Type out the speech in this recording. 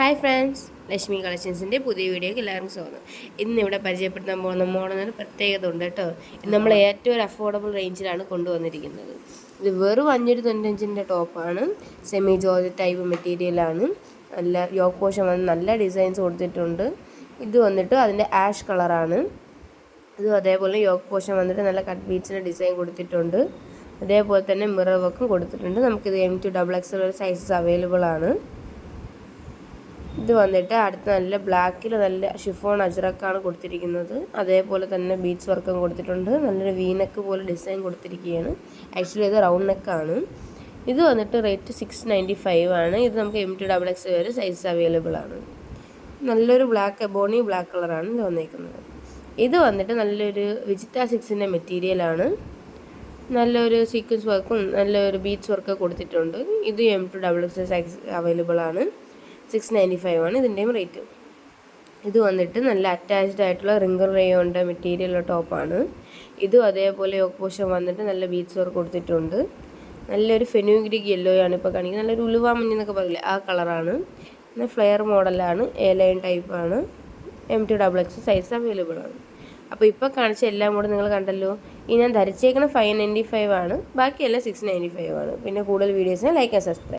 Hi friends Lakshmi കളക്ഷൻസിന്റെ പുതിയ വീഡിയോക്ക് എല്ലാവർക്കും സ്വാഗതം. ഇന്ന് ഇവിടെ പരിചയപ്പെടുത്താൻ പോകുന്ന മോഡലിന് പ്രത്യേകത ഉണ്ട് കേട്ടോ. ഇത് നമ്മൾ ഏറ്റവും ഒരു അഫോർഡബിൾ റേഞ്ചിലാണ് കൊണ്ടുവന്നിരിക്കുന്നത്. ഇത് വെറും അഞ്ഞൂറ്റി തൊണ്ണൂറ്റഞ്ചിന്റെ ടോപ്പാണ്. സെമി ജോർജ് ടൈപ്പ് മെറ്റീരിയലാണ് നല്ല യോക്ക് പോഷൻ വന്ന് നല്ല ഡിസൈൻസ് കൊടുത്തിട്ടുണ്ട്. ഇത് വന്നിട്ട് അതിന്റെ ആഷ് കളറാണ് ഇതും അതേപോലെ യോക്ക് പോഷൻ വന്നിട്ട് നല്ല കട്ട് ബീച്ചിന്റെ ഡിസൈൻ കൊടുത്തിട്ടുണ്ട്. അതേപോലെ തന്നെ മിറർ വർക്കും കൊടുത്തിട്ടുണ്ട്. നമുക്കിത് M to double X sizes available ആണ്. ഇത് വന്നിട്ട് അടുത്ത നല്ല ബ്ലാക്കിൽ നല്ല ഷിഫോൺ അജ്രക്കാണ് കൊടുത്തിരിക്കുന്നത്. അതേപോലെ തന്നെ ബീച്ച് വർക്കും കൊടുത്തിട്ടുണ്ട്. നല്ലൊരു വീനക്ക് പോലെ ഡിസൈൻ കൊടുത്തിരിക്കുകയാണ്. ആക്ച്വലി ഇത് റൗണ്ട് നെക്കാണ് ഇത് വന്നിട്ട് റേറ്റ് സിക്സ് നയന്റി ഫൈവ് ആണ്. ഇത് നമുക്ക് എം ടി ഡബിൾ എക്സ് വരെ സൈസ് അവൈലബിൾ ആണ്. നല്ലൊരു ബ്ലാക്ക് ബോണി ബ്ലാക്ക് കളറാണ് ഇത് വന്നിരിക്കുന്നത് ഇത് വന്നിട്ട് നല്ലൊരു വിജിത്ത സിക്സിന്റെ മെറ്റീരിയലാണ് നല്ലൊരു സീക്വൻസ് വർക്കും നല്ലൊരു ബീച്ച് വർക്കും കൊടുത്തിട്ടുണ്ട്. ഇത് M to double X size available ആണ്. സിക്സ് നയന്റി ഫൈവ് ആണ് ഇതിന്റെയും റേറ്റ് ഇത് വന്നിട്ട് നല്ല അറ്റാച്ച്ഡ് ആയിട്ടുള്ള റിംഗർ റേയോണ്ട മെറ്റീരിയൽ ടോപ്പാണ് ഇതും അതേപോലെ ഓപ്പോഷൻ വന്നിട്ട് നല്ല ബീച്ച് വർക്ക് കൊടുത്തിട്ടുണ്ട്. നല്ലൊരു ഫെനുഗ്രിക് യെല്ലോ ആണ് ഇപ്പോൾ കാണിക്കുന്നത്. നല്ലൊരു ഉലുവ മഞ്ഞ എന്നൊക്കെ പറയില്ലേ ആ കളറാണ് പിന്നെ ഫ്ലെയർ മോഡലാണ് എ ലൈൻ ടൈപ്പാണ് M to double X size available ആണ്. അപ്പോൾ ഇപ്പോൾ കാണിച്ച എല്ലാം കൂടെ നിങ്ങൾ കണ്ടല്ലോ. ഈ ഞാൻ ധരിച്ചേക്കുന്ന ഫൈവ് നയന്റി ഫൈവ് ആണ്. ബാക്കിയെല്ലാം സിക്സ് നയന്റി ഫൈവ് ആണ്. പിന്നെ കൂടുതൽ വീഡിയോസിന് ലൈക്ക് ആൻഡ് സബ്സ്ക്രൈബ്